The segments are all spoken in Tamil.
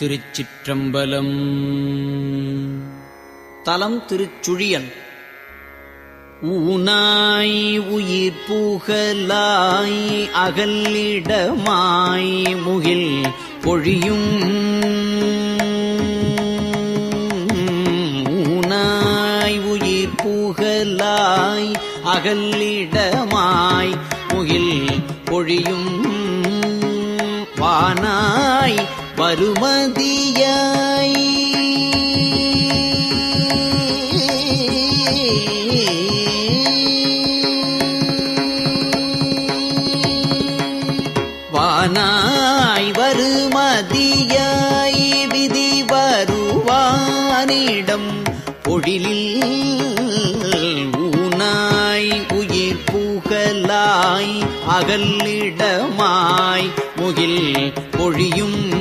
திருச்சிற்றம்பலம். தலம் திருச்சுழியன். ஊனாய் உயிர் பூகலாய் அகல்லிடமாய் முகில் பொழியும். ஊனாய் உயிர் பூகலாய் அகல்லிடமாய் முகில் பொழியும். வானாய் மறுமதியாய். வானாய் வருமதியாய் விதி வருவானிடம் பொழிலில் ஊனாய் உயிர் பூகலாய் அகல்லிடமாய் முகில் பொழியும்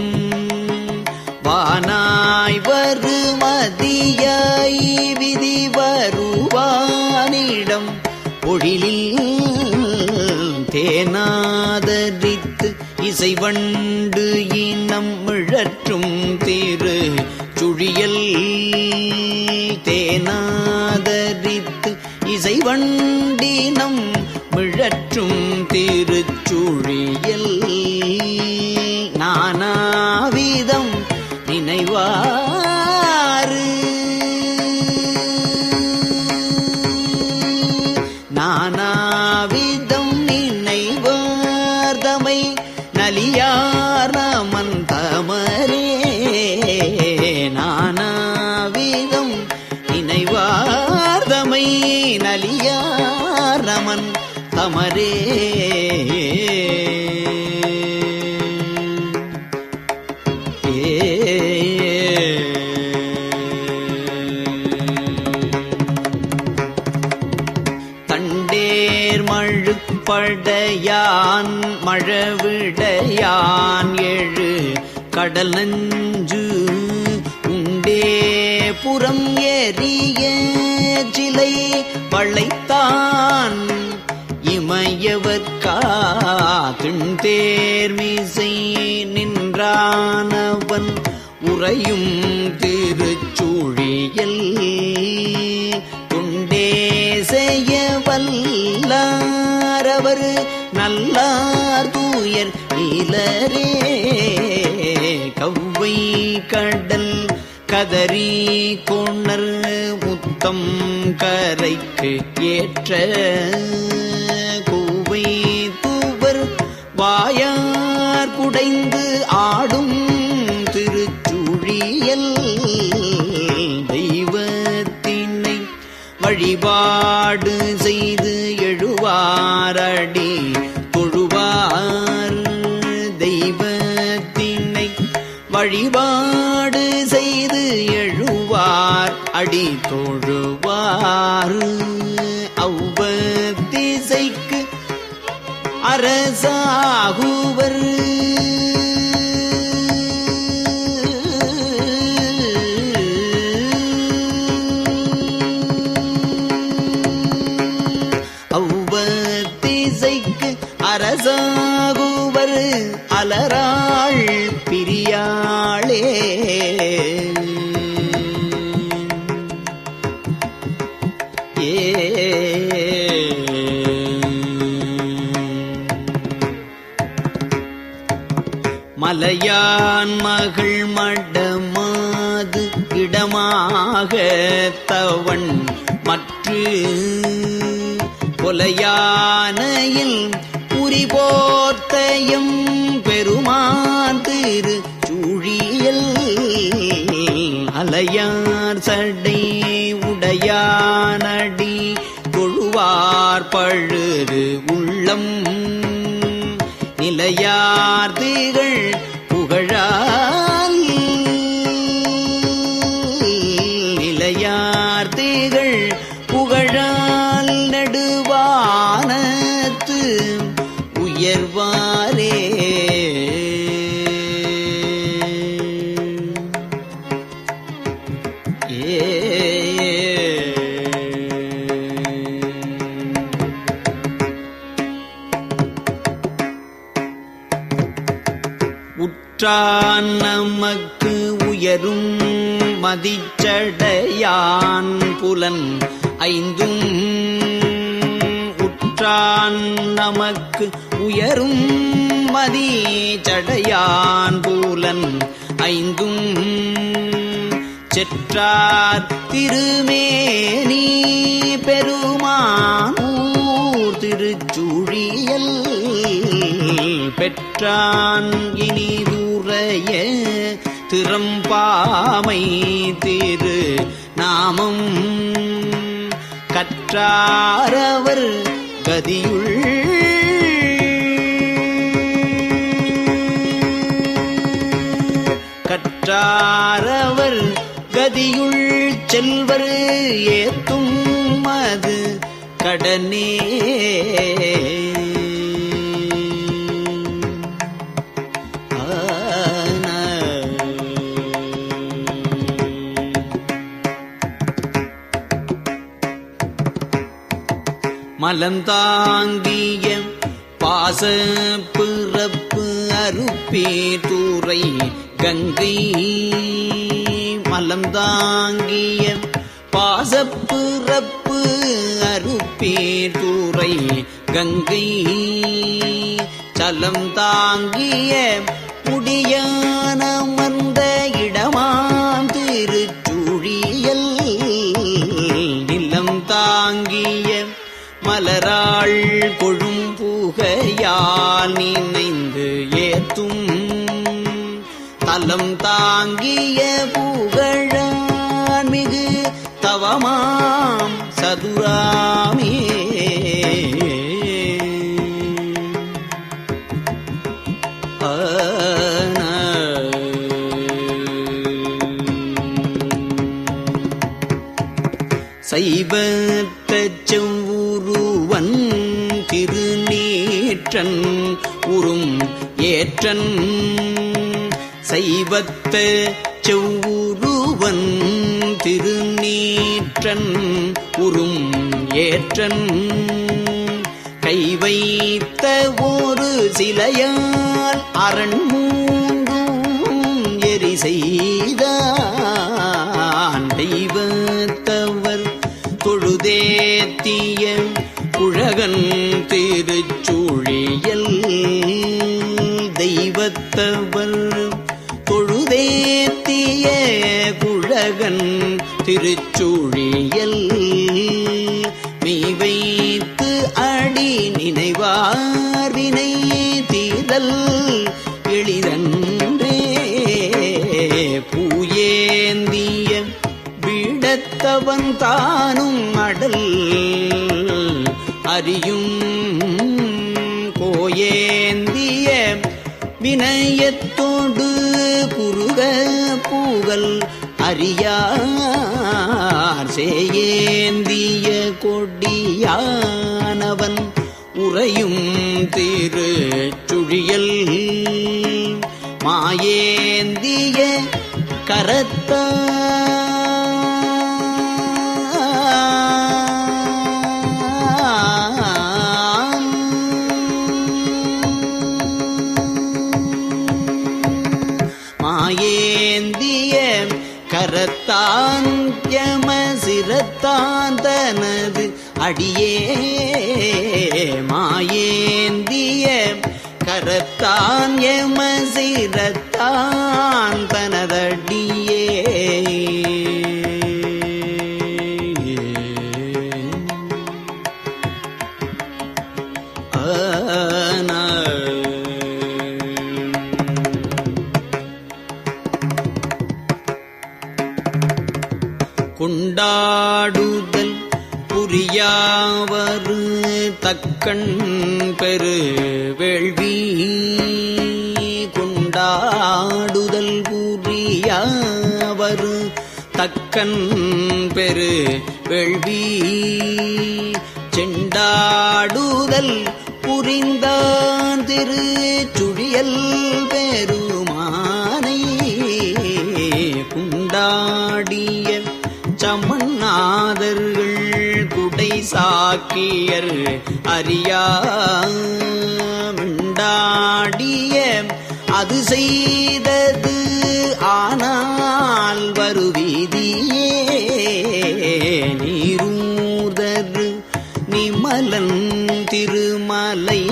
வண்டு இனம் இழற்றும் திரு சுழியல் தேனாதரித்து இசைவண்டினம் மிழற்றும் திருச்சுழியல் கண்டேர் மழுப்படையான் மழவிடையான் ஏழு கடல் நஞ்சு உண்டே புறம் ஏறிய சிலை வளைத்தான். இமையவர்காதிண்டேர்மிசை நின்றானவன் உறையும் திருச்சூழியல் வல்லாரவர் நல்லார் தூயர் இலரே கவ்வை கடல் கதறி கொணர் முத்தம் கரைக்கு ஏற்ற கூவை தூவர் வாயார் குடைந்து வழிபாடு செய்து எழுவார் அடி தொழுவார் அவ்வத்திசைக்கு அரசாகுவர். அவ்வத்திசைக்கு அரசாகுவர் அலரா மலையான் மகள் மடமாது இடமாக தவன் மற்று கொலையானையில் புரிபோர்த்தயம் பெருமான் திரு சூழியல் அலையார் சடை உடையானடி தொழுவார் பழுது உள்ளம் நிலையார் திகழ் புகழால் நிலையார் புகழால் நடுவானத்து உயர்வான் உற்றான் நமக்கு உயரும் மதிச்சடையான் புலன் ஐந்தும். உற்றான் நமக்கு உயரும் மதிச்சடையான் புலன் ஐந்தும். செற்றார் திருமேனி பெருமானூர் திருச்சுழியல் பெற்றான் இனிதுரைய திறம்பாமை திரு நாமம். கற்றாரவர் கதியுள். கற்றாரவர் கதியுள் செல்வர் ஏத்தும் அது கடனே. மலந்தாங்கிய பாச பிறப்பு அறுப்பே தூரை கங்கை. மலந்தாங்கிய பாசப்பிறப்பு அறுப்பே தூரை கங்கை. சலம் தாங்கிய முடியான தாங்கிய புகழான் மிகு தவமாம் சதுராமே. சைவத்த செவ்வுருவன் திருநீற்றன் உறும் ஏற்றன் சைவத்து செவ்வுருவன் திருநீற்றன் உறும் ஏற்றன். கை வைத்த ஒரு சிலையால் அரண் மூங்கும் எரி செய்தான். தெய்வத்தவர் தொழுதேத்திய குழகன் திருச்சூழியல். தெய்வத்தவர் திருச்சூழியல் மெய் வைத்து அடி நினைவார் வினை தீரல் எளிதன்றே. பூயேந்திய விடத்தவன் தானும் அடல் அறியும் கோயேந்திய வினயத்தோடு குருக பூகல் அறியா அறியார் சேயேந்திய கொடியானவன் உறையும் திரு சுழியல் மாயேந்திய கரத்த. மாயேந்திய கரத்தாந்தியம் யம தனது அடியே மாயேந்திய கரத்தான் எம சிரத்தான் பெரு வேள்வி கொண்டாடுதல் கூறியவர் தக்கன் பெரு வேள்வி செண்டாடுதல் புரிந்தான் திரு சுழியல் பெருமானை குண்டாடிய சமநாதர்கள் சாக்கியர் அறியா அறியாண்டாடிய அது செய்தது ஆனால் வருவீதியே நீரூதரு நிமலன் திருமலையார்க்கு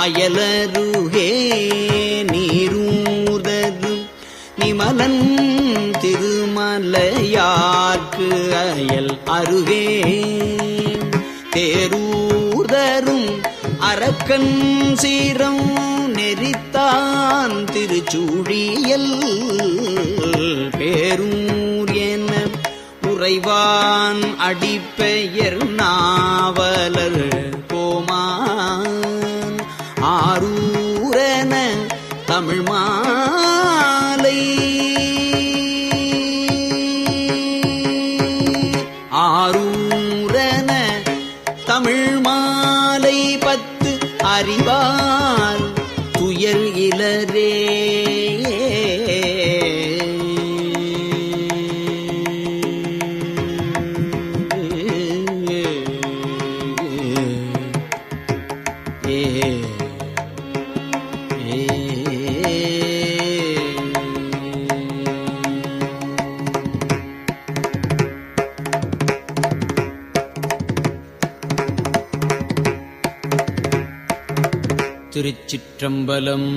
அயலருகே நீரூதரு மலன் திருமலையார்க்கு அயல் அருகே. தேரூர்தரும் அரக்கன் சீரம் நெறித்தான் திருச்சூழியல். பேரூர் என உறைவான் அடிப்பெயர் நாவலர் ஆரூரன தமிழ் மாலை பத்து அறிவார் துயர் இலரே திருச்சிற்றம்பலம்.